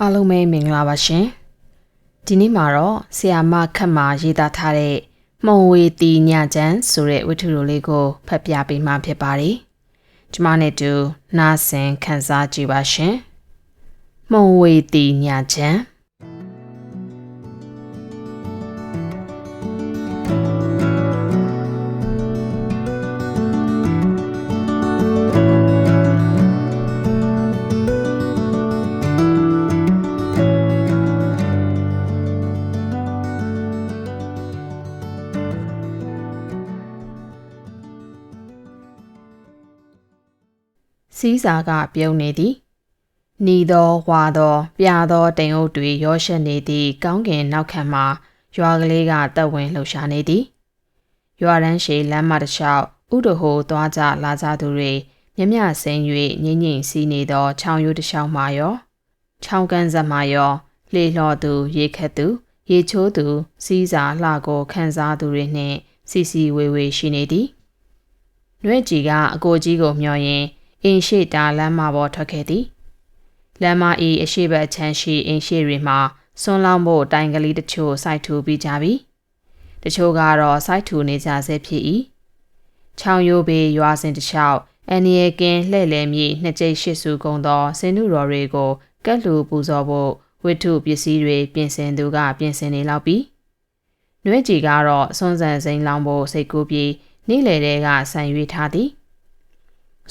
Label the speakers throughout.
Speaker 1: အားလုံးပဲမင်္ဂလာပါရှင်ဒီနေ့မှာတော့ဆီယာမခတ်မှာရေးသားထားတဲ့မှုံဝေတီညချမ်းဆိုတဲ့ဝတ္ထုတော်လေးကိုဖတ်ပြပေးမှာဖြစ်ပါတယ်ကျမနဲ့တူနားဆင်ခန်းစားကြည့်ပါရှင်မှုံဝေတီညချမ်း စီးစာကပြုံးနေသည်။နီသောဝါသောပြာသောတိမ်အုပ်တွေရောရှက်နေသည့်ကောင်းကင်နောက်ခံမှာရွာကလေးကတက်ဝင်လှုပ်ရှားနေသည်။ရွာရန်ရှိလမ်းမတစ်လျှောက်ဥဒဟိုသွားကြလာကြသူတွေမြမြဆင်း၍ငိမ့်ငိမ့်စီးနေသောချောင်းရိုးတစ်လျှောက်မှာရောချောင်းကန်းဆက်မှာရောလှေလှော်သူရေခက်သူရေချိုးသူစီးစာလှကိုခန်းစားသူတွေနှင့်စီစီဝေဝေရှိနေသည်။နှွဲ့ကြီးကအကိုကြီးကိုမျှော်ရင် အင်းရှိတာလမ်းမပေါ်ထွက်ခဲ့သည်လမ်းမဤအရှိဘက်ချမ်းရှိအင်းရှိတွေမှာဆွန်းလောင်းဖို့တိုင်ကလေးတချို့စိုက်ထူပြီးကြပြီတချို့ကတော့စိုက်ထူနေကြဆဲဖြစ်၏ချောင်းရိုးပေရွာစဉ်တစ်လျှောက်အန်ရီကင်းလှဲ့လေမြေနှစ်ကျိတ်ရှစ်စုကုန်သောစင်နုတော်တွေကိုကတ်လူပူဇော်ဖို့ဝိထုပစ္စည်းတွေပြင်ဆင်သူကပြင်ဆင်နေလောက်ပြီနှွဲကြီးကတော့စွန်းစံစိန်လောင်းဖို့စိတ်ကူးပြီးနေ့လေတဲ့ကဆန်ရွေးထားသည်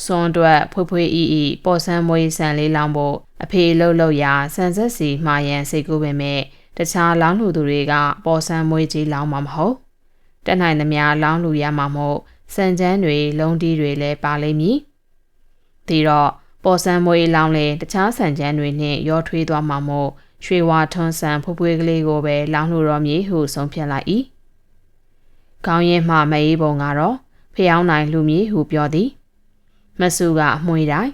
Speaker 1: စွန်တွက်ဖွေးဖွေးအီအီပေါ်ဆန်းမွေးဆန်လေးလောင်းဖို့အဖေလှုပ်လှုပ်ရာဆန်ဆက်စီမှာရန်စိတ်ကူးပေမဲ့တခြားလောင်းလူသူတွေကပေါ်ဆန်းမွေးကြီးလောင်းမှာမဟုတ်တက်နိုင်သမျှလောင်းလူရမှာမို့စံချမ်းတွေလုံးတီးတွေလည်းပါလိမ့်မည်ဒီတော့ပေါ်ဆန်းမွေးလောင်းလဲတခြားဆန်ချမ်းတွေနဲ့ရောထွေးသွားမှာမို့ရွှေဝါထွန်းဆန်ဖွေးဖွေးကလေးကိုပဲလောင်းလူတော်မြေဟုဆုံးဖြတ်လိုက်၏ကောင်းရင်မှမအေးပုံကတော့ဖျောင်းနိုင်လူမြေဟုပြောသည် မဆူကအမွှေးတိုင်း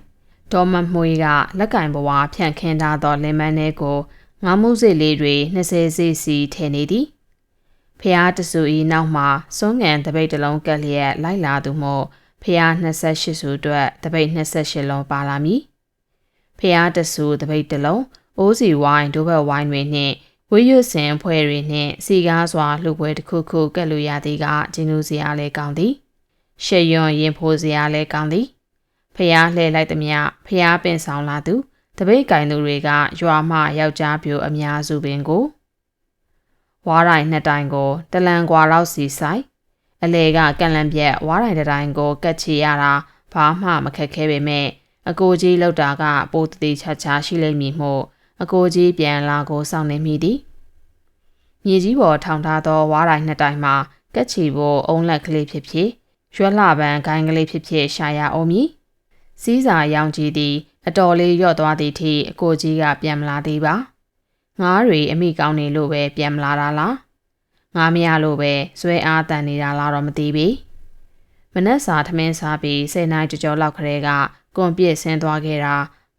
Speaker 1: ဒေါ်မမွှေးကလက်ကင်ဘဝဖြန့်ခင်းထားသောလင်မန်းထဲကိုငါးမှုစိတ်လေးတွေ20စိစီထည့်နေသည်ဖះတဆူဤနောက်မှာစွန်းငံတပိတ်တစ်လုံးကက်လျက်လိုက်လာသူမို့ဖះ28စုအတွက်တပိတ်28လုံးပါလာမည်ဖះတဆူတပိတ်တစ်လုံးအိုးစီဝိုင်းဒိုဘက်ဝိုင်းတွေနှင့်ဝေးရွစင်ဖွဲ့တွေနှင့်စီကားစွာလှုပ်ပွဲတစ်ခုခုကက်လို့ရသည်ကဂျင်းလူစရာလဲကောင်းသည်ရှေယွန်ရင်ဖိုးစရာလဲကောင်းသည် ဖျားလှဲလိုက်သည်မြဖျားပင်ဆောင်လာသူတပိတ်ကင်သူတွေကရွာမှယောက်ျားပြိုအများစုပင်ကိုဝါးတိုင်းနှစ်တိုင်းကိုတလန်ကွာလောက်စီဆိုင်အလေကကန်လန်ပြက်ဝါးတိုင်းတစ်တိုင်းကိုကတ်ချီရတာဘာမှမခက်ခဲပေမဲ့အကိုကြီးလောက်တာကပိုတတိချာချာရှိလိမ့်မည်မို့အကိုကြီးပြန်လာကိုစောင့်နေမိသည်မြေကြီးပေါ်ထောင်ထားသောဝါးတိုင်းနှစ်တိုင်းမှာကတ်ချီဖို့အုံးလက်ကလေးဖြစ်ဖြစ်ရွက်လှပန်းဂိုင်းကလေးဖြစ်ဖြစ်ရှာရအောင်မည် စီးစာရောင်ကြီးသည်အတော်လေးရော့သွားသည့်ထိအကိုကြီးကပြန်မလာသေးပါငားတွေအမိကောင်းနေလို့ပဲပြန်မလာတာလားငားမရလို့ပဲဇွဲအားတန်နေတာလားတော့မသိပြီမနက်စာထမင်းစားပြီးဆယ်နာရီကြော်လောက်ခရဲကကွန်ပြည့်ဆင်းသွားခဲ့တာ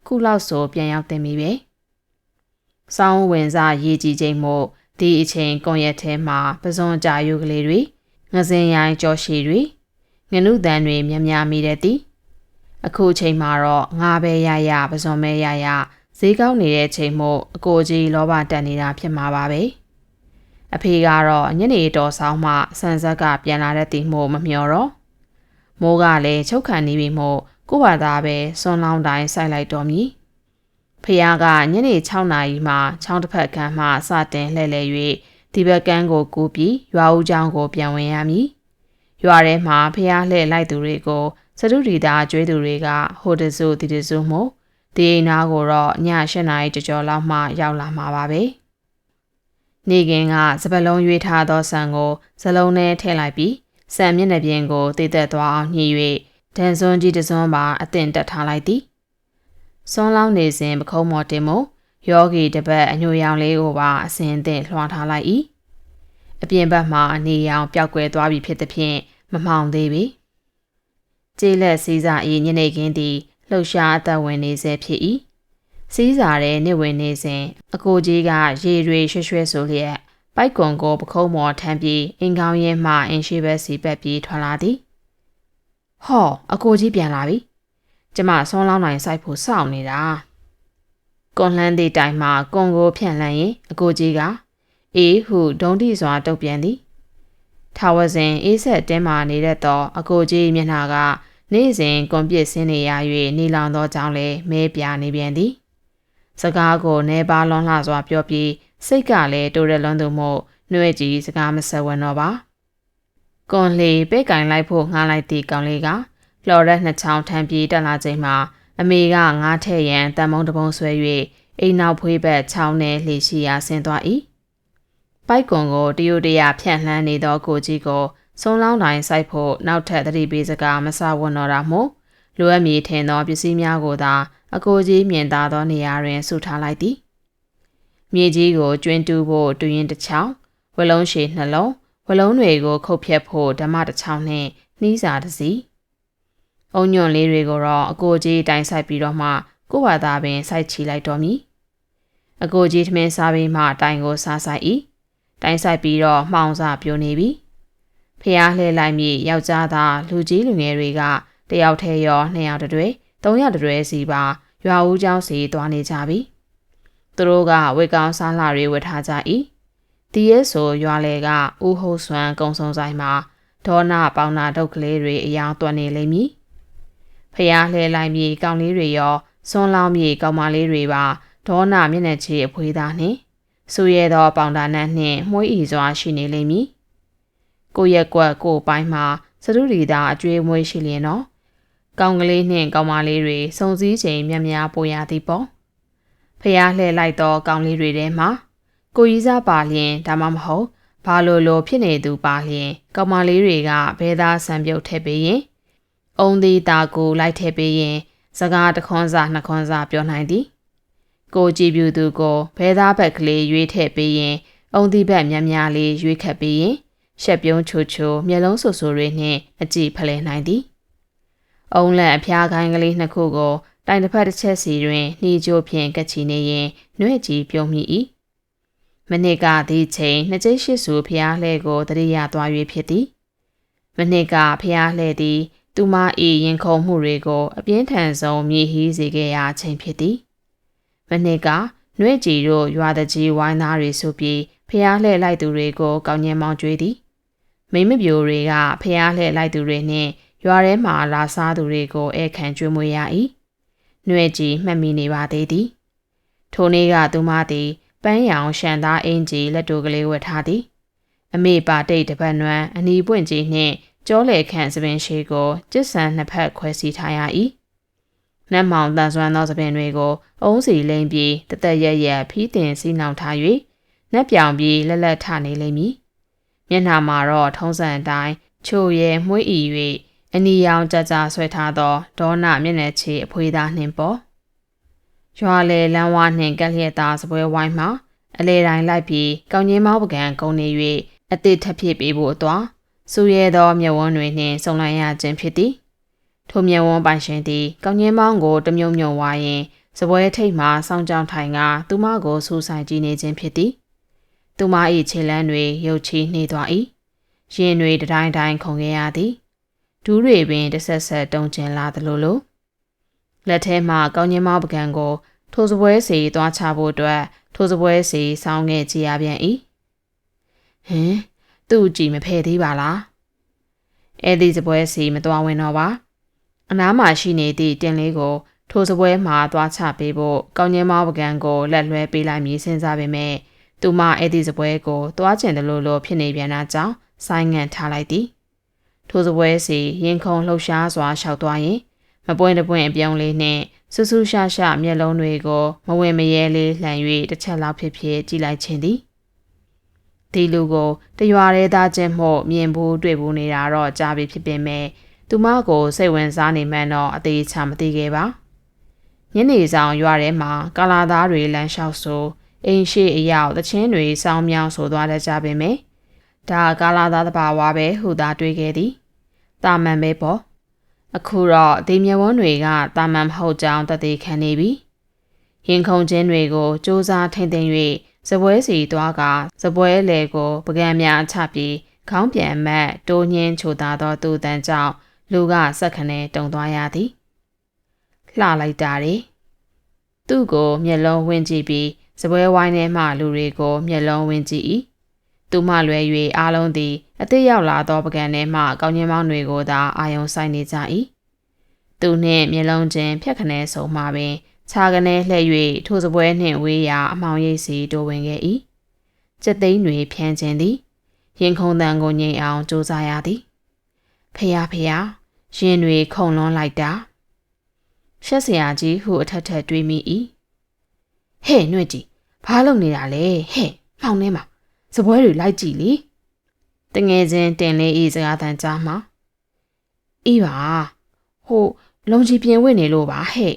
Speaker 1: ခုလောက်ဆိုပြန်ရောက်တင်ပြီပဲစောင်းဝင်စားရေးကြည့်ချိန်မို့ဒီအချိန်ကွန်ရက်ထဲမှာပဇွန်ကြာယူကလေးတွေငစင်ရိုင်းကြော်ရှည်တွေငနုတန်တွေမြများမိတဲ့တီ အခုချိန်မှာတော့ငါပဲရရပဇွန်မဲရရဈေးကောင်းနေတဲ့ချိန်မို့အကိုကြီးလောဘတက်နေတာဖြစ်မှာပါပဲအဖေကတော့ညနေတော်ဆောင်မှဆန်ဆက်ကပြန်လာတဲ့တီမို့မမျှော်တော့မိုးကလည်းချုပ်ခံနေပြီမို့ကို့ဘာသာပဲစွန်လောင်းတိုင်းစိုက်လိုက်တော်မူဖះကညနေ6နာရီမှချောင်းတစ်ဖက်ကမ်းမှစတင်လှည့်လည်၍ဒီဘက်ကမ်းကိုကူးပြီးရွာဦးချောင်းကိုပြန်ဝင်ရမည်ရွာထဲမှာဖះလှည့်လိုက်သူတွေကို စတုဒီတာကျွေးသူတွေကဟိုတစုဒီတစုမို့ဒီအိမ်သားကိုတော့ည၈နာရီကြော်ကြော်လောက်မှရောက်လာမှာပါပဲနေကင်းကစပလုံးရွေးထားသောဆန်ကိုစလုံးထဲထည့်လိုက်ပြီးဆန်မျက်နှာပြင်ကိုတည်သက်သွားအောင်ညှိ၍ဒန်စွန်းကြီးတစွန်းပါအတင်တက်ထားလိုက်သည်စွန်းလောင်းနေစဉ်ပခုံးမော်တင်မို့ယောဂီတပတ်အညိုရောင်လေးကိုပါအစင်အသင့်လွှမ်းထားလိုက်၏အပြင်ဘက်မှာအနေရောင်ပျောက်ကွယ်သွားပြီဖြစ်သဖြင့်မမှောင်သေးပြီ ကျေးလက်စည်းစာ၏ညနေခင်းသည်လှုပ်ရှားအသက်ဝင်နေဆဲဖြစ်၏စည်းစာတဲ့နေဝင်နေစဉ်အကိုကြီးကရေတွေရွှဲရွှဲဆိုလျက်ပိုက်ကွန်ကိုပခုံးမော်ထမ်းပြီးအင်ကောင်းရဲမှအင်ရှိဘက်စီပက်ပြီးထွက်လာသည်ဟောအကိုကြီးပြန်လာပြီကျမဆွန်းလောင်းနိုင်စိုက်ဖို့စောင့်နေတာကွန်လှမ်းသည့်တိုင်မှကွန်ကိုဖြန့်လှန်ရင်အကိုကြီးကအေးဟုဒုံတိစွာတုတ်ပြန်သည်ထာဝစဉ်အေးဆက်တင်းမာနေတတ်သောအကိုကြီးမျက်နှာက နေ့စဉ်ကွန်ပစ်ဆင်းနေရ၍နေလောင်သောကြောင့်လည်းမဲပြနေပြန်သည်စကားကိုနေပါလွန်လှစွာပြောပြီးစိတ်ကလည်းတိုးရလွန်းသူမို့နှွဲ့ကြည့်စကားမဆက်ဝင်တော့ပါကွန်လီပဲ့ကင်လိုက်ဖို့ငှားလိုက်သည့်ကောင်လေးကလော်ရက်နှစ်ချောင်းထမ်းပြေးတက်လာချိန်မှာအမေကငားထဲ့ရန်တန်မုံတပုံဆွဲ၍အိမ်နောက်ဖွေးဘက်ချောင်းနဲ့လှေရှိရာဆင်းသွား၏ပိုက်ကွန်ကိုတယိုတရဖြန့်လှမ်းနေသောကိုကြီးကို ဆုံးလောင်းတိုင်းစိုက်ဖို့နောက်ထပ်သတိပေးစကားမစဝတ်တော့တာမို့လိုအပ်မည်ထင်သောပစ္စည်းများကိုသာအကိုကြီးမြင်သာသောနေရာတွင်ဆုထားလိုက်သည်မြေကြီးကိုကျွင်းတူးဖို့တူရင်တစ်ချောင်းဝလုံးရှည်နှလုံးဝလုံးတွေကိုခုတ်ဖြတ်ဖို့ဓမ္မတစ်ချောင်းနှင့်နှီးစာတစ်စီအုံညွန့်လေးတွေကိုတော့အကိုကြီးတိုင်ဆိုင်ပြီးတော့မှကိုယ့်ဘာသာပင်စိုက်ချီလိုက်တော်မူအကိုကြီးထမင်းစားပြီးမှတိုင်ကိုစားဆိုင်၏တိုင်ဆိုင်ပြီးတော့မှောင်စာပြိုနေပြီ ဖျားလှဲလိုက်မိယောက်ျားသားလူကြီးလူငယ်တွေကတယောက်ထဲရောနှစ်ယောက်တတွဲသုံးယောက်တတွဲစီပါရွာဦးကျောင်းစီသွားနေကြပြီသူတို့ကဝေကောင်းစားလာတွေဝတ်ထားကြ၏ဒီရဲဆိုရွာလေကဦးဟုတ်စွမ်းကုံစုံဆိုင်မှာဒေါနာပေါင်နာဒုတ်ကလေးတွေအယောင်သွန်နေလိမ့်မည်ဖျားလှဲလိုက်မိကောင်းလေးတွေရောစွန်လောင်းမိကောင်မလေးတွေပါဒေါနာမျက်နှာချီအဖွေးသားနှင့်ဆူရဲသောပေါင်ဒါနတ်နှင့်မှုိဤစွာရှိနေလိမ့်မည်။ ကိုရက်ကွက်ကိုပိုင်းမှာစရုရီသာအကျွေးမွေးရှိလျင်တော့ကောင်းကလေးနှင့်ကောင်းမလေးတွေစုံစည်းချိန်မြများပိုရသည်ပေါ့ဖះလှဲလိုက်သောကောင်းလေးတွေထဲမှာကိုကြီးစားပါလျင်ဒါမှမဟုတ်ဘာလို့လို့ဖြစ်နေသူပါလျင်ကောင်းမလေးတွေကဘဲသားဆံပြုတ်ထည့်ပေးရင်အုံသေးတာကိုလိုက်ထည့်ပေးရင် စကားတခွန်းစာနှစ်ခွန်းစာပြောနိုင်သည် ကိုကြည်ပြူသူကိုဘဲသားဘက်ကလေးရွေးထည့်ပေးရင်အုံသီးဘက်များများလေးရွေးခတ်ပေးရင် ရှက်ပြုံးချိုချိုမျက်လုံးဆူဆူတွေနှင့်အကြည့်ဖလှယ်နိုင်သည်အုံလက်အဖျားခိုင်းကလေးနှစ်ခုကိုတိုင်တစ်ဖက်တစ်ချက်စီတွင်နှီးကြိုးဖြင့်ကက်ချီနေရင်နှွဲ့ကြည့်ပြုံးမိ၏မနစ်ကဒီချိန်နှစ်ကျိတ်ရှိစုဖျားလှဲကိုတရိယာသွား၍ဖြစ်သည်မနစ်ကဖျားလှဲသည် သူမ၏ရင်ခုန်မှုတွေကို အပြင်းထန်ဆုံးမြေဟီးစေခဲ့ရာအချိန်ဖြစ်သည်မနစ်ကနှွဲ့ကြည်တို့ရွာတကြီးဝိုင်းသားတွေဆိုပြီးဖျားလှဲလိုက်သူတွေကိုကောင်းညင်မောင်းကျွေးသည် မိမပြိုတွေကဖျားလှဲလိုက်သူတွေနှင့်ရွာထဲမှလာစားသူတွေကိုဧကန်ကျွေးမွေးရ၏နှွဲ့ကြည်မှတ်မိနေပါသေးသည်ထိုနေ့ကသူမသည်ပန်းရောင်ရှန်သားအင်ကြီးလက်တိုကလေးဝတ်ထားသည်အမေပါတိတ်တပတ်နွမ်းအနီပွင့်ကြီးနှင့်ကြောလေခန့်သပင်ရှိကိုကျစ်ဆန်နှစ်ဖက်ခွဲစီထားရ၏နတ်မောင်တန်ဆွမ်းသောသပင်တွေကိုအုံးစီလိမ့်ပြီးတသက်ရရဖီးတင်စီနှောင်ထား၍နက်ပြောင်ပြီးလက်လက်ထနေလိမ့်မည် မျက်နှာမှာတော့ထုံးစံအတိုင်းချိုရဲမှုေးဤ၍အနီရောင်ကြကြဆွဲထားသောဒေါနာမျက်နှာချေအဖွေးသားနှင့်ပေါ်ရွာလေလမ်းဝနှင့်ကက်လျက်သားစပွဲဝိုင်းမှာအလေတိုင်းလိုက်ပြီးကောင်းကြီးမောက်ပကံကုန်းနေ၍အသည့်ထပ်ဖြစ်ပေးဖို့အသွားစူရဲသောမျက်ဝန်းတွေနှင့်ဆုံလိုက်ရခြင်းဖြစ်သည်ထိုမျက်ဝန်းပိုင်ရှင်သည်ကောင်းကြီးမောင်းကိုတမြုံမြုံဝါရင်စပွဲထိပ်မှစောင်းကြောင်ထိုင်ကသူမကိုစူးဆိုင်ကြည့်နေခြင်းဖြစ်သည် သူမ၏ခြေလမ်းတွေရုပ်ချီနှေးသွား၏ရင်တွေတတိုင်းတိုင်းခုန်ခဲ့ရသည်ဒူးတွေပင်တဆက်ဆက်တုံကျင်လာသလိုလိုလက်ထဲမှကောင်းကျင်းမောပကံကိုထိုစပွဲစီသွားချဖို့အတွက်ထိုစပွဲစီစောင်းခဲ့ကြည်ရပြန်၏ဟင်သူ့ကြည်မဖယ်သေးပါလားအဲ့ဒီစပွဲစီမသွားဝင်တော့ပါအနားမှာရှိနေသည့်တင်လေးကို ထိုစပွဲမှာသွားချပေးဖို့ကောင်းကျင်းမောပကံကိုလက်လွှဲပေးလိုက်မည်စဉ်းစားပေမဲ့ သူမအဲ့ဒီစပွဲကိုသွားကျင်တယ်လို့လို့ဖြစ်နေပြန်တာကြောင့်ဆိုင်းငံ့ထားလိုက်သည်ထိုစပွဲစီရင်ခုန်လှုပ်ရှားစွာရှောက်သွားရင်မပွင့်တပွင့်အပြောင်းလေးနှင့်ဆူဆူရှာရှာမျက်လုံးတွေကိုမဝင်မရဲလေးလှန်၍တစ်ချက်လောက်ဖြစ်ဖြစ်ကြည့်လိုက်ခြင်းသည်ဒီလူကိုတရွာရဲသားချင်းမှုမြင်ဘူးတွေ့ဘူးနေတာတော့ကြားပြီဖြစ်ပေမဲ့သူမကိုစိတ်ဝင်စားနေမှန်းတော့အသေးချာမသိခဲ့ပါညနေဆောင်ရွာထဲမှာကာလာသားတွေလမ်းလျှောက်ဆို အိမ်ရှိအရောက်တချင်းတွေစောင်းမြောင်းဆိုသွားတတ်ကြပေမဲ့ဒါကာလာသားတဘာဝပဲဟူသာတွေးခဲ့သည်တာမန်ပဲပေါ့အခုတော့ဒေမြဝန်းတွေကတာမန်မဟုတ်ကြောင်းတသေးခံနေပြီရင်ခုန်ခြင်းတွေကိုစူးစမ်းထိမ့်သိမ့်၍စပွဲစီသွားကစပွဲလေကိုပကံများချပြီးခေါင်းပြန်မတ်တိုးညင်းချိုသာသောသူတန်ကြောင့်လူကစက်ခနဲတုံသွားရသည်လှလိုက်တာတယ်သူသူ့ကိုမျက်လုံးဝင်းကြည့်ပြီး စပွဲဝိုင်းထဲမှလူတွေကိုမျက်လုံးဝင်းကြည့်၏သူမှလွယ်၍အားလုံးသည်အသေးရောက်လာသောပကံထဲမှကောင်းကျင်းမောင်းတွေကိုသာအာယုံဆိုင်နေကြ၏သူနှင့်မျက်လုံးချင်းဖြတ်ခနဲဆုံးမှပင်ခြာကနေလှည့်၍ထိုစပွဲနှင့်ဝေးရာအမောင်ရိပ်စီတိုးဝင်ခဲ့၏စက်သိန်းတွေဖြန်းခြင်းသည်ရင်ခုန်တန်ကိုငြိမ်အောင်စူးစမ်းရသည်ဖះဖះရင်တွေခုန်လွန်လိုက်တာရှက်စရာကြီးဟုအထက်ထက်တွေးမိ၏ဟဲ့နှွဲ့ကြီး ဘာလုပ်နေတာလဲဟဲ့မှောင်ထဲမှာစပွဲတွေလိုက်ကြည့်လေတငယ်ချင်းတင်လေးဤစကားတန်ကြားမှာအေးပါဟိုလုံကြီးပြင်ဝင့်နေလို့ပါဟဲ့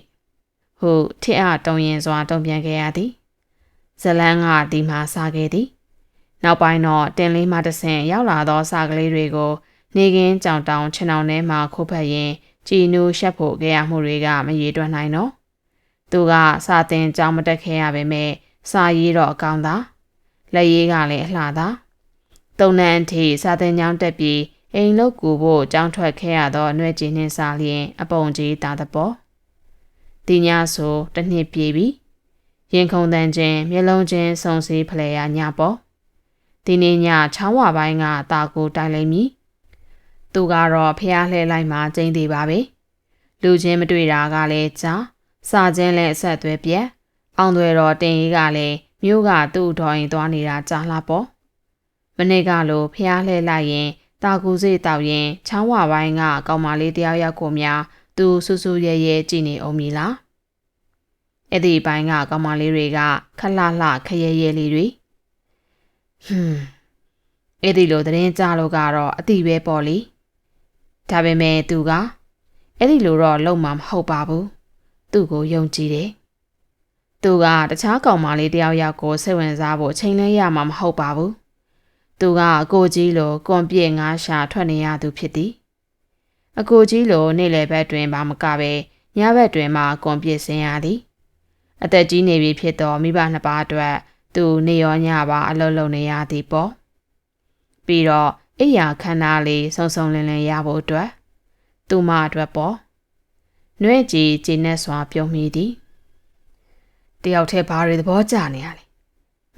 Speaker 1: ဟုထစ်အတုံရင်စွာတုံပြန်ခဲ့ရသည်ဇလန်းကဒီမှာစားခဲ့သည်နောက်ပိုင်းတော့တင်လေးမှတဆင့်ရောက်လာသောစာကလေးတွေကို နေကင်းကြောင်တောင်ခြံအောင်ထဲမှာခုတ်ဖက်ရင်းကြည်နူးရှက်ဖို့ကြရမှုတွေကမရေတွက်နိုင်တော့သူကစာတင်ကြောင်မတက်ခဲရပါပဲ စာရေးတော့အကောင်းသာလက်ရေးကလည်းအလှသာတုံနန်းထီစာတင်ကြောင်တက်ပြီးအိမ်လုတ်ကူဖို့ကြောင်းထွက်ခဲ့ရသောအနှွဲ့ကြီးနှင်းစားလျင် အပုံကြီးတာတပေါ်ဒီညဆိုတစ်နှစ်ပြေပြီရင်ခုန်တန်ခြင်းမျက်လုံးချင်းစုံစည်းဖလဲရညပေါ်ဒီနေ့ညချောင်းဝပိုင်းကတာကိုတိုင်လိုက်မည်သူကတော့ဖះလှဲလိုက်မှကျင်းသေးပါပဲလူချင်းမတွေ့တာကလည်းကြာစာချင်းလည်းအဆက်သွဲပြက် အောင်သွဲတော်တင်ကြီးကလည်းမြို့ကသူ့တော်ရင်သွားနေတာကြာလာပေါ့မနေ့ကလိုဖះလှဲလိုက်ရင်တာကူစိတ်တောက်ရင်ချောင်းဝပိုင်းကကောင်မလေးတယောက်ယောက်ကိုများသူဆူဆူရဲရဲကြည့်နေအောင်မီလားအဲ့ဒီဘိုင်းကကောင်မလေးတွေကခလှလှခရဲရဲလေးတွေဟွန်းအဲ့ဒီလိုသတင်းကြလို့ကတော့အတိပဲပေါ့လေဒါပေမဲ့သူကအဲ့ဒီလိုတော့လုံမှာမဟုတ်ပါဘူးသူ့ကိုယုံကြည်တယ် သူကတခြားကောင်မလေးတယောက်ယောက်ကိုစိတ်ဝင်စားဖို့ချိန်လဲရမှာမဟုတ်ပါဘူးသူကအကိုကြီးလိုကွန်ပြည့်ငါးရှာထွက်နေရသူဖြစ်သည်အကိုကြီးလိုနေ့လယ်ဘက်တွင်ဘာမကပဲညဘက်တွင်မှကွန်ပြည့်စင်ရသည်အသက်ကြီးနေပြီဖြစ်သောမိဘနှစ်ပါးအတွက်သူနေရောညပါအလုပ်လုပ်နေရသည်ပေါ့ပြီးတော့အိယာခန္ဓာလေးစုံစုံလင်လင်ရဖို့အတွက်သူမအတွက်ပေါ့နှွဲ့ကြည်ကြည်နဲ့စွာပြုံးမိသည် တယောက်တည်းဘာတွေသဘောကျနေရလဲ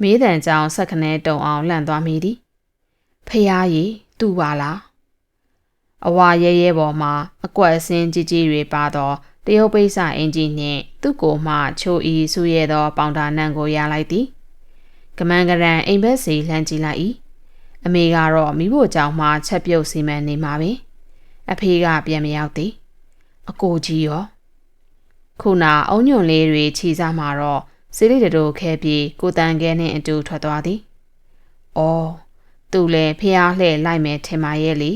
Speaker 1: မေးတန်ကြောင်ဆက်ခနဲတုံအောင်လှန့်သွားမိသည်ဖះရီသူ့ပါလားအဝါရဲရဲပေါ်မှာအကွက်အစင်းကြီးကြီးတွေပါတော့တရုတ်ပိစအင်ဂျီနှင့်သူ့ကိုမှချိုဤဆူရဲသောပေါင်တာနံကိုရလိုက်သည်ကမန်ကရန်အိမ်ဘက်စီလှမ်းကြည့်လိုက်၏အမေကတော့မိဖို့ကြောင့်မှချက်ပြုတ်စီမံနေမှာပင်အဖေကပြန်မရောက်သည်အကိုကြီးရော ခုနအုံညွန်လေးတွေခြီးစားမှာတော့စီလေးတို့ခဲပြီးကိုတန်ခဲနဲ့အတူထွက်သွားသည်။အော်သူလည်းဖျားလှဲ့လိုက်မယ်ထင်ပါရဲ့လေ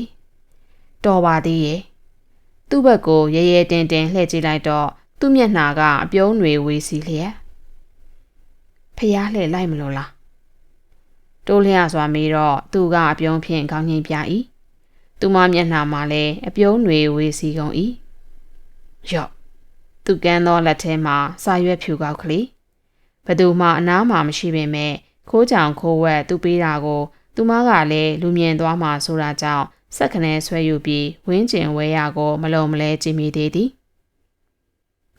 Speaker 1: ။တော်ပါသေးရဲ့။သူ့ဘက်ကိုရဲရဲတင်တင်လှည့်ကြည့်လိုက်တော့သူ့မျက်နှာကအပြုံးတွေဝေးစီလျက်ဖျားလှဲ့လိုက်မလို့လား။တိုးလျစွာမေးတော့သူကအပြုံးဖြင့်ခေါင်းငိမ့်ပြ၏။သူမမျက်နှာမှာလည်းအပြုံးတွေဝေးစီကုန်၏။ယော့ သူကန်းသောလက်ထဲမှာစာရွက်ဖြူကောက်ကလေးဘသူမှအနားမှာမရှိပေမဲ့ခိုးကြောင်ခိုးဝက်သူပေးတာကို သူမကလည်းလူမြင်သွားမှဆိုတာကြောင့်စက်ခနဲဆွဲယူပြီးဝင်းကျင်ဝဲရကိုမလုံမလဲကြည့်မိသေးသည်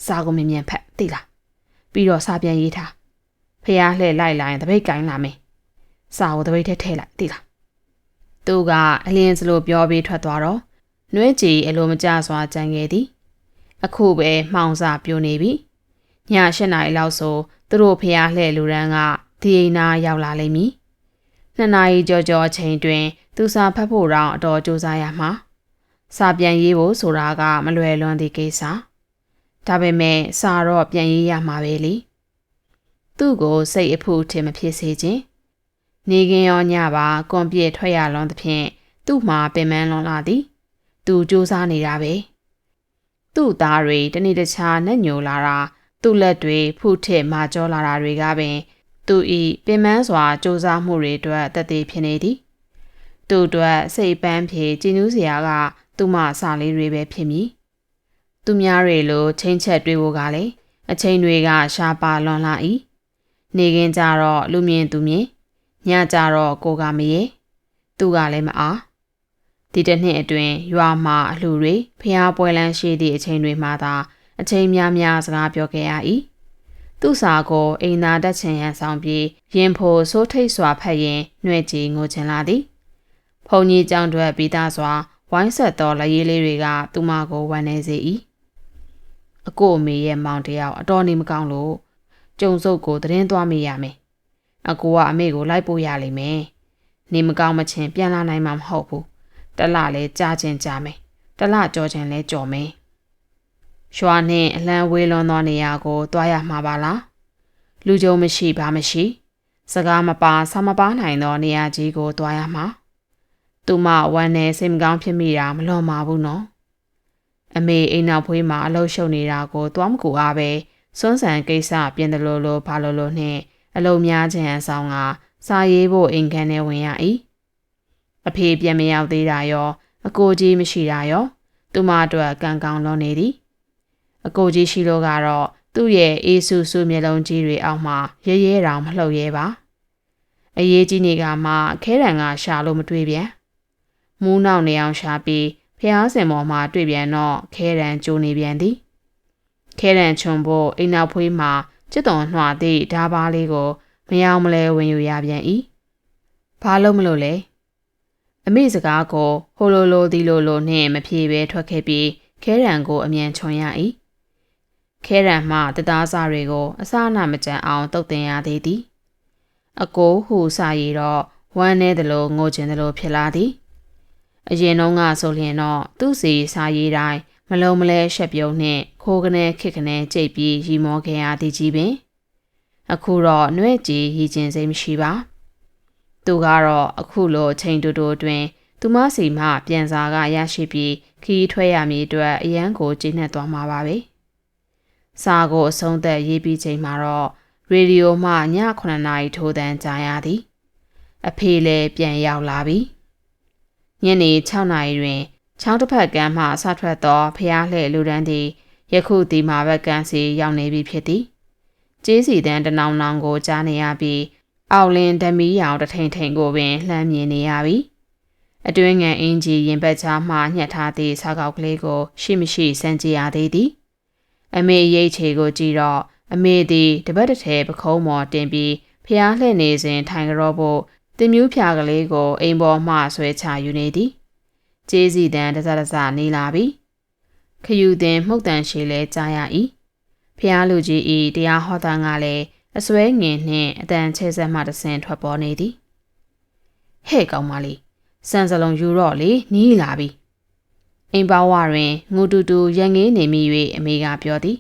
Speaker 1: စာကိုမြင်မြန်ဖက်သိလားပြီးတော့စာပြန်ရေးထားဖះလှဲ့လိုက်လိုက်တပိတ်ကိုင်းလာမယ်စာကိုတပိတ်ထဲထည့်လိုက်သိလားသူကအလင်းစလိုပြောပြီးထွက်သွားတော့နှွဲကြည်အလိုမကျစွာကြံခဲ့သည် အခုပဲမှောင်စာပြိုနေပြီည၈နာရီလောက်ဆိုသူတို့ဖျားလှဲ့လူရန်ကဒီအိမ်နာရောက်လာလိမ့်မည်နှစ်နာရီကြော်ကြော်အချိန်တွင် သူစာဖတ်ဖို့တောင်အတော်ကြိုးစားရမှာစာပြန်ရေးဖို့ဆိုတာကမလွယ်လွန်းသည့်ကိစ္စဒါပေမဲ့စာတော့ပြန်ရေးရမှာပဲလေသူ့ကိုစိတ်အဖူထင်မဖြစ်စေခြင်းနေကင်းရောညပါကွန်ပြည့်ထွက်ရလွန်သဖြင့်သူ့မှာပင်ပန်းလွန်လာသည် သူစူးစမ်းနေတာပဲ သူ့သားတွေတနေ့တခြားနဲ့ညိုလာတာသူ့လက်တွေဖုထစ်မာကြောလာတာတွေကပင် သူဤပင်မစွာစူးစမ်းမှုတွေအတွက်တသက်ဖြစ်နေသည်သူ့အတွက်စိတ်ပန်းဖြေကြည်နူးစရာက သူ့မစာလေးတွေပဲဖြစ်မည်သူများတွေလိုချင်းချက်တွေးဖို့ကလည်းအချိန်တွေကရှားပါလွန်လာ၏နေကင်းကြတော့လူမြင်သူမြင်ညကြတော့ကိုကမရေသူကလည်းမအား ဒီတစ်နှစ်အတွင်းရွာမှာအလှတွေဖျားပွဲလန်းရှိသည့်အချိန်တွေမှာသာအချိန်များများစကားပြောခဲ့ရ၏သူ့စာကိုအိမ်သာတက်ချင်ရန်ဆောင်ပြီးရင်ဖိုစိုးထိတ်စွာဖတ်ရင်နှွဲ့ကြည်ငိုချင်လာသည်ဖုန်ကြီးကြောင့်တွက်ပြီးသားစွာဝိုင်းဆက်သောလက်ရည်လေးတွေက သူမကိုဝမ်းနေစေ၏အကိုအမေရဲ့မောင်တယောက်အတော်နေမကောင်းလို့ကျုံစုပ်ကိုသတင်းသွားမိရမယ်အကိုကအမေကိုလိုက်ပို့ရလိမ့်မယ်နေမကောင်းမချင်းပြန်လာနိုင်မှာမဟုတ်ဘူး တလလဲကြားချင်းကြားမယ်တလကြောချင်းလဲကြော်မယ်ရွာနှင့်အလံဝေးလွန်သောနေရာကိုတွားရမှာပါလားလူကြုံမရှိဘာမရှိ စကားမပါဆာမပါနိုင်သောနေရာကြီးကိုတွားရမှာသူမဝမ်းနဲ့စိတ်မကောင်းဖြစ်မိတာမလွန်ပါဘူးနော်အမေအိမ်နောက်ဖွေးမှာအလုရှုပ်နေတာကိုတွားမကူအားပဲစွန်းဆန်ကိစ္စပြင်တယ်လို့လို့ဘာလို့လို့နဲ့အလုံများခြင်းအဆောင်ကစာရေးဖို့အိမ်ခန်းထဲဝင်ရ၏ အဖေပြန်မရောက်သေးတာရော အကိုကြီးမရှိတာရော သူမအတွက်ကံကောင်းလွန်နေသည်အကိုကြီးရှိလို့ကတော့သူ့ရဲ့အေးဆူဆူမျက်လုံးကြီးတွေအောက်မှာရဲရဲတောင်မလှုပ်ရဲပါအရေးကြီးနေကမှခဲတံကရှာလို့မတွေ့ပြန်မူးနောက်နေအောင်ရှာပြီးဖျားစင်ပေါ်မှာတွေ့ပြန်တော့ခဲတံကျိုးနေပြန်သည်ခဲတံချွန်ဖို့အိမ်နောက်ဖွေးမှာจิตတော်နှွာသည့်ဓာပါလေးကိုမယောင်မလဲဝင်ယူရပြန်၏ဘာလို့မလို့လဲ အမိစကားကိုဟိုလိုလိုဒီလိုလိုနှင့်မဖြေဘဲထွက်ခဲ့ပြီးခဲရန်ကိုအမြန်ချွန်ရ၏ခဲရန်မှတသားစားတွေကိုအစအနမကြံအောင်တုတ်တင်ရသေးသည်အကိုဟူစာရီတော့ဝမ်းနေသလိုငိုချင်သလိုဖြစ်လာသည်အရင်တုန်းကဆိုရင်တော့သူ့စီစာရီတိုင်းမလုံးမလဲရှက်ပြုံးနှင့်ခိုးကနေခစ်ကနေကြိတ်ပြီးရီမောခဲ့ရသည်ကြီးပင် အခုတော့နှွဲ့ကြည်ရည်ကျင်စိတ်မရှိပါ သူကတော့အခုလိုချိန်တူတူအတွင်းသူမစီမှပြန်စာကရရှိပြီးခီးထွက်ရမည်အတွက်အရန်ကိုကျဉ်းနှက်သွားမှာပါပဲစာကိုအဆုံးသက်ရေးပြီးချိန်မှာတော့ရေဒီယိုမှည9နာရီထိုးတန်းကြားရသည်အဖေလည်းပြန်ရောက်လာပြီညနေ6နာရီတွင်ချောင်းတစ်ဖက်ကမ်းမှဆထွက်သောဖျားလှဲ့လူတန်းသည်ယခုဒီမှာဘက်ကန်းစီရောက်နေပြီဖြစ်သည်ကျေးစီတန်းတနောင်နောင်ကိုကြားနေရပြီး အောက်လင်းဓမီရောင်တထိန်ထိန်ကိုပင်လှမ်းမြင်နေရပြီအတွင်းငံအင်ဂျီရင်ဘက်ချားမှညှက်ထားသည့်စားကောက်ကလေးကို ရှိမရှိစမ်းကြည့်ရသေးသည်အမေရိတ်ချေကိုကြည့်တော့အမေသည်တပတ်တစ်ထဲပခုံးမော်တင်ပြီးဖျားလှည့်နေစဉ်ထိုင်ကြောဖို့တင်မျိုးဖြာကလေးကိုအိမ်ပေါ်မှဆွဲချယူနေသည်ကျေးစီတန်တစတစနေလာပြီခယူတင်မှုတ်တန်ရှည်လဲကြားရ၏ဖျားလူကြီးဤတရားဟောတာကလည်း အစွဲငင်နှင့်အတန်ချဲဆက်မှတဆင်ထွက်ပေါ်နေသည်ဟဲ့ကောင်မလေးစံစလုံးယူတော့လေနီးလာပြီအိမ်ပါဝတွင်ငူတူတူရန်ငေးနေမိ၍အမေကပြောသည်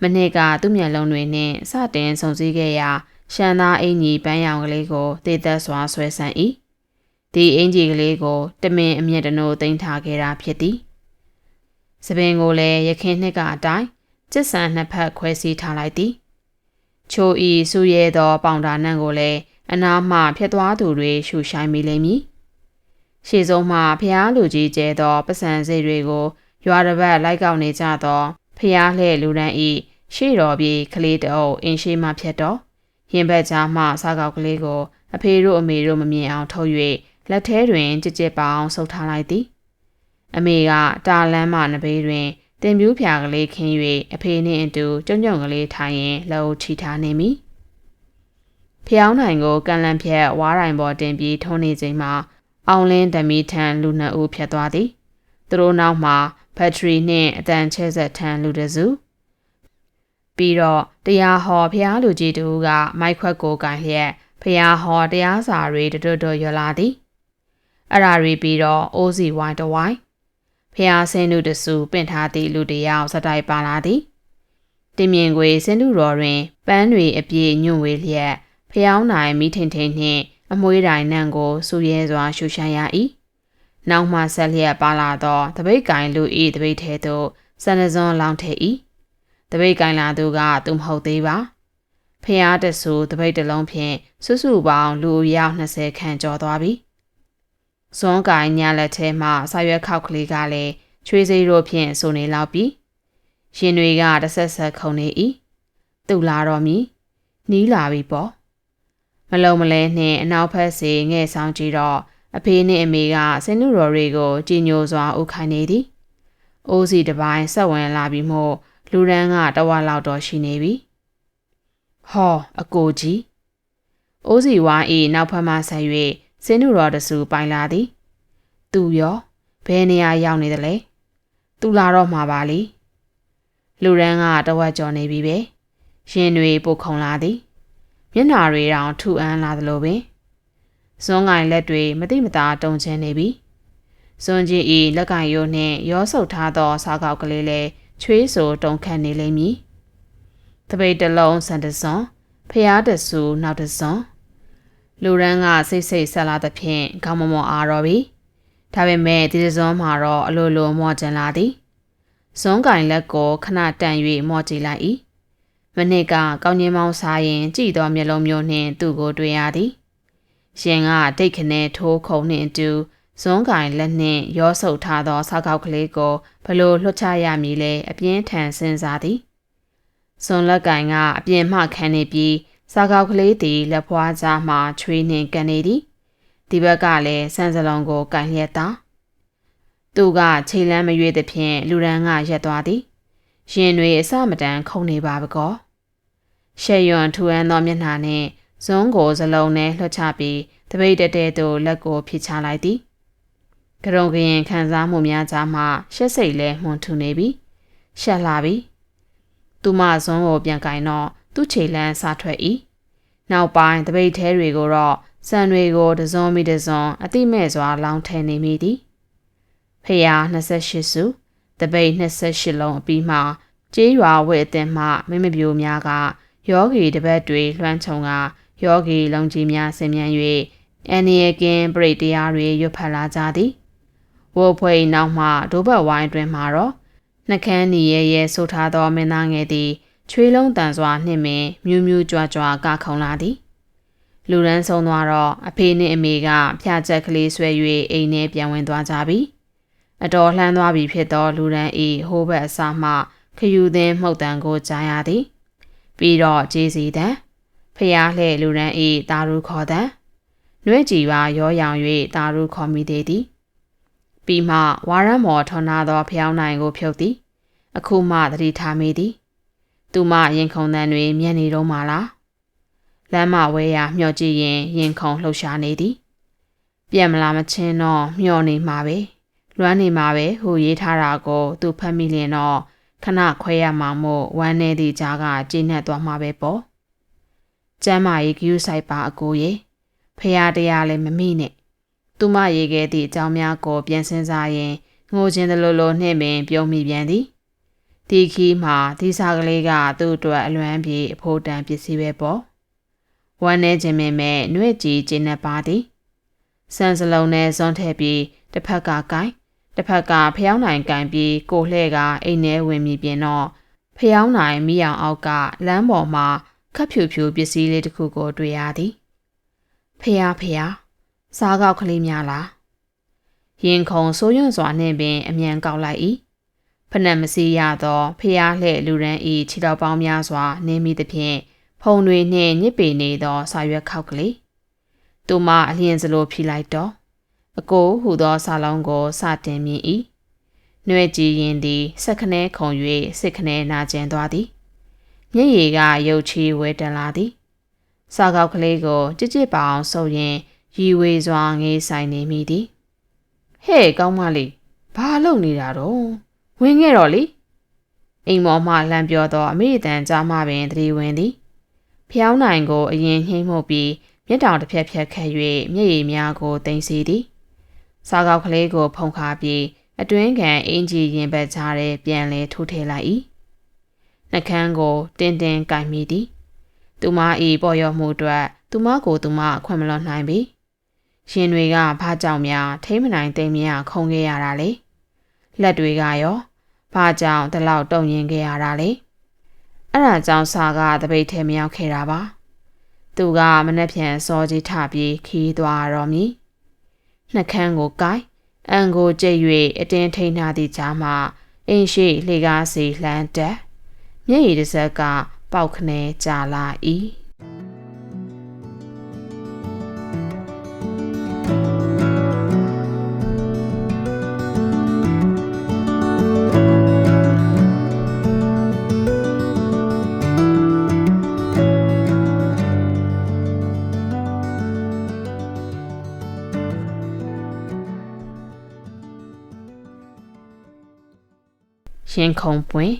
Speaker 1: မနေ့ကသူ့မျက်လုံးတွေနှင့်စတင်ဆုံစည်းခဲ့ရာရှန်သားအင်ကြီးပန်းရောင်ကလေးကိုတည်သက်စွာဆွဲဆန့်၏ဒီအင်ကြီးကလေးကိုတမင်အမျက်တနိုးတင်ထားခဲ့တာဖြစ်သည်စပင်ကိုလည်းရခင်နှစ်ကအတိုင်းကျစ်ဆန်နှစ်ဖက်ခွဲစီထားလိုက်သည် ချိုဤဆူရဲသောပေါင်တာနံကိုလည်းအနာမှဖျက်သွားသူတွေရှူဆိုင်မိလိမ့်မည်ရှေ့ဆုံးမှဖျားလူကြီးကျဲသောပစံစိတ်တွေကိုရွာတစ်ပတ်လိုက်ကောက်နေကြသောဖျားလှဲ့လူတန်းဤရှေ့တော်ပြေကလေးတအုပ်အင်းရှိမှဖြတ်တော့ရင်ဘက်ကြားမှစားကောက်ကလေးကိုအဖေတို့အမေတို့မမြင်အောင်ထုတ်၍လက်ထဲတွင်ကြစ်ကြစ်ပအောင်ဆုပ်ထားလိုက်သည်အမေကတာလန်းမှနဘေးတွင် တင်ပြူးဖြာကလေးခင်း၍အဖေနှင့်အတူကြုံကြုံကလေးထိုင်ရင်လှုပ်ချီထားနေမိဖျောင်းနိုင်ကိုကန်လန်ဖြက်ဝါးတိုင်းပေါ်တင်ပြီးထုံးနေချိန်မှာအောင်လင်းဓမီထံလူနှစ်ဦးဖြတ်သွားသည်သူတို့နောက်မှာဘက်ထရီနှင့်အတန်ချဲဆက်ထံလူတစုပြီးတော့တရားဟောဖျားလူကြီးတူကမိုက်ခွက်ကိုကန်လျက်ဖျားဟောတရားစာတွေတွတ်တွတ်ရလာသည်အဲ့ဒါတွေပြီးတော့အိုးစီဝိုင်းတဝိုင်း ဖျားဆင်းလူတစုပင့်ထားသည့်လူတယောက်စတိုက်ပါလာသည်တင်မြင်ခွေစင်းလူတော်တွင်ပန်းတွေအပြည့်ညွန့်ဝေလျက်ဖျောင်းနိုင်မိထင်ထင်နှင့်အမွှေးတိုင်နှံကိုစူရဲစွာရှူရှိုင်ရ၏နောက်မှဆက်လျက်ပါလာသောတပိတ်ကင်လူဤတပိတ်ထဲသို့စနစွန်လောင်းထဲ၏တပိတ်ကင်လာသူကသူမဟုတ်သေးပါဖျားတဆူတပိတ်တစ်လုံးဖြင့်စွစုပေါင်းလူရောက်20ခန့်ကျော်သွားပြီ စွန်ကိုင်ညလက်ထဲမှဆာရွက်ခောက်ကလေးကလည်းချွေးစိတို့ဖြင့်ဆိုနေလောက်ပြီရှင်တွေကတဆက်ဆက်ခုန်နေ၏သူလာတော်မီနီးလာပြီပေါ့မလုံမလဲနှင့်အနောက်ဖက်စီငဲ့ဆောင်ကြည့်တော့အဖေနှင့်အမေကစင်နုတော်တွေကိုကြည်ညိုစွာအုပ်ခိုင်းနေသည်အိုးစီတစ်ပိုင်းဆက်ဝင်လာပြီးမို့လူရန်ကတဝါလောက်တော့ရှိနေပြီဟောအကိုကြီးအိုးစီဝါဤနောက်ဖက်မှဆက်၍ စင်းနုတော်တဆူပိုင်လာသည်သူရောဘယ်နေရာရောက်နေသလဲသူလာတော့မှာပါလေလူရန်ကတဝက်ကျော်နေပြီပဲရင်တွေပုတ်ခုံလာသည်မျက်နှာတွေတောင်ထူအန်းလာသလိုပင်ဇွန်ငိုင်လက်တွေမတိမတာတုံချင်နေပြီဇွန်ကြီးဤလက်ကင်ရိုးနှင့်ရောဆုပ်ထားသောစားကောက်ကလေးလည်းချွေးဆိုတုံခတ်နေလိမ့်မည်တပိတ်တလုံးစံတစွန်ဖျားတဆူနောက်တစွန် လူရန်ကစိတ်စိတ်ဆက်လာသဖြင့်ခေါင်းမမောအားတော့ပြီဒါပေမဲ့ဒီစွန်မှာတော့အလိုလိုမော့ကျင်လာသည်ဇွန်ကင်လက်ကိုခဏတန်၍မော့ကြည့်လိုက်၏မနစ်ကကောင်းကြီးမောင်းစားရင်ကြည်သောမျက်လုံးမျိုးနှင့်သူ့ကိုတွေ့ရသည်ရှင်ကတိတ်ခနဲထိုးခုံနှင့်အတူဇွန်ကင်လက်နှင့်ရောဆုပ်ထားသောဆောက်ကောက်ကလေးကိုဘလို့လွှတ်ချရမည်လဲအပြင်းထန်စဉ်းစားသည်ဇွန်လက်ကင်ကအပြင်းမှခံနေပြီး ဆောက်ကောက်ကလေးသည်လက်ဖွားကြားမှချွေးနှင့်ကန်နေသည်ဒီဘက်ကလည်းဆန်းစလုံးကိုကင်လျက်သာသူကခြေလမ်းမရွေးသဖြင့်လူရန်ကရက်သွားသည်ရင်တွေအစမတန်ခုန်နေပါဘကောရှေယွန်ထူအန်းသောမျက်နှာနှင့်ဇွန်းကိုစလုံးနဲ့လှှတ်ချပြီးတပိတ်တဲတဲသို့လက်ကိုဖိချလိုက်သည်ကရုံကရင်ခံစားမှုများကြားမှရှက်စိတ်လဲမှွန်ထူနေပြီရှက်လာပြီသူမဇွန်းကိုပြန်ကင်တော့ သူ့ခြေလန်းစားထွက်၏နောက်ပိုင်းတပိတ်သေးတွေကိုတော့စံတွေကိုတစုံမိတစုံအတိမဲ့စွာလောင်းထဲနေမိသည်ဖျား28စုတပိတ်28လုံးအပြီးမှကျေးရွာဝဲအတင်မှမိမပြိုများကယောဂီတပတ်တွေလွှမ်းခြုံကယောဂီလုံးကြီးများဆင်မြန်း၍အန်နီယကင်ပရိတရားတွေရွတ်ဖတ်လာကြသည်ဝိုဖွဲနောက်မှဒိုးဘတ်ဝိုင်းတွင်မှာတော့နှကန်းနီရဲရဲဆိုထားသောမင်းသားငယ်သည် ချွေးလုံးတန်စွာနှင့်ပင်မြူးမြူးကြွားကြွားကခုံလာသည်လူရန်ဆုံးသွားတော့အဖေနှင့်အမေကဖျားချက်ကလေးဆွဲ၍အိမ်ထဲပြန်ဝင်သွားကြပြီအတော်လှမ်းသွားပြီဖြစ်သောလူရန်ဤဟိုးဘက်အစားမှခယူသင်းမှုတ်တန်ကိုကြားရသည် ပြီးတော့ဂျေစီတန်ဖျားလှဲ့လူရန်ဤတာရူခေါ်တန်နှွဲကြည်ပါရောရောင်၍တာရူခေါ်မိသေးသည်ပြီးမှဝါရမော်ထွန်နာသောဖျောင်းနိုင်ကိုဖြုတ်သည် အခုမှသတိထားမိသည် သူမရင်ခုန်တန်တွေမျက်နေတော့မှလားလမ်းမဝဲရာမျောကြည့်ရင်ရင်ခုန်လှုပ်ရှားနေသည်ပြန်မလာမချင်းတော့မျောနေမှာပဲလွမ်းနေမှာပဲဟိုရေးထားတာကိုသူဖတ်မိလင်တော့ခဏခွဲရမှာမို့ဝမ်းနေသည့်ကြားကကျဉ်းနှက်သွားမှာပဲပေါ့ကျမ်းမာရေးဂယူးဆိုင်ပါအကိုရေဖရာတရားလည်းမမိနဲ့သူမရေးခဲ့သည့်အကြောင်းများကိုပြန်စင်းစားရင်ငိုခြင်းတလိုလိုနှင့်ပင် ပြုံးမိပြန်သည် ဒီခီးမှာဒီစားကလေးကသူ့အတွက်အလွမ်းပြေအဖို့တန်ပစ္စည်းပဲပေါ့ဝမ်းနေခြင်းမင်းမဲ့နှွဲ့ကြည်ကျင်းနေပါသည်ဆန်စလုံးနဲ့ဇွန်ထည့်ပြီးတစ်ဖက်ကကိုင်းတစ်ဖက်ကဖျောင်းနိုင်ကင်ပြီးကိုလှဲ့ကအိမ်ထဲဝင်မိပြင်တော့ဖျောင်းနိုင်မိအောင်အောက်ကလမ်းပေါ်မှာခပ်ဖြူဖြူပစ္စည်းလေးတစ်ခုကိုတွေ့ရသည်ဖျားဖျားစားကောက်ကလေးများလားရင်ခုန်ဆိုးရွံ့စွာနှင့်ပင်အမြန်ကောက်လိုက်၏ ဖနက်မစီရသောဖျားလှဲ့လူရန်ဤခြေတော်ပေါင်းများစွာနင်းမိသဖြင့်ဖုံတွေနှင့်ညစ်ပေနေသောဆာရွက်ခောက်ကလေးသူမအလျင်စလိုဖြီလိုက်တော့အကိုဟူသောစာလုံးကိုစတင်မြင်၏။နှွဲကြည်ရင်သည်စက်ခနဲခုံ၍စစ်ခနဲနာကျင်သွားသည်။မျက်ရည်ကရုတ်ချီဝဲတန်လာသည်။စာကောက်ကလေးကိုကြစ်ကြစ်ပအောင်ဆုပ်ရင်ရီဝေစွာငေးဆိုင်နေမိသည်။ဟဲ့ကောင်းမလေးဘာလုပ်နေတာတော့ ဝင်ခဲ့တော့လေအိမ်မော်မှလှမ်းပြောသောအမိတန်ကြားမှပင်တည်ဝင်သည်ဖျောင်းနိုင်ကိုအရင်နှိမ့်မှုပြီးမျက်တောင်တစ်ဖြက်ဖြက်ခတ်၍မျက်ရည်များကိုတင်စီသည်စားကောက်ကလေးကိုဖုံခါပြီးအတွင်းခံအင်ဂျီရင်ဘက်ကြားထဲပြန်လဲထိုးထည့်လိုက်၏နှကန်းကိုတင်းတင်းကင်မိသည်သူမ၏ပေါ်ရောမှုအတွက်သူမကိုသူမအခွင့်မလွန်နိုင်ပြီရှင်တွေကဘာကြောင့်များထိမ့်မနိုင်သိမ်းမြခုံခဲ့ရတာလေ လက်တွေကရောဘာကြောင့်ဒီလောက်တုံရင်ခဲ့ရတာလေအဲ့ဒါကြောင့်စာကတပိတ်ထဲမရောက်ခဲ့တာပါသူကမနှက်ပြန်စောကြီးထပြီးခီးသွားတော့မည်နှကန်းကိုကိုက်အန်ကိုကျိတ်၍အတင်းထိန်ထားသည့်ကြားမှာအင်းရှိလှေကားစီလှမ်းတက်မျက်ရည်တစ်စက်ကပေါက်ခနဲကြာလာ၏ င်ခုန်ပွင့်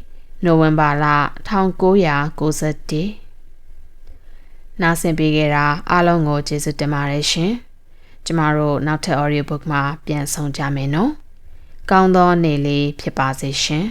Speaker 1: နိုဝင်ဘာလ1991နားဆင်ပေးခဲ့တာအားလုံးကိုကျေးဇူးတင်ပါတယ်ရှင်ကျမတို့နောက်ထပ် audio book မှာပြန်ဆောင်ကြမယ်နော်ကောင်းသောနေ့လေးဖြစ်ပါစေရှင်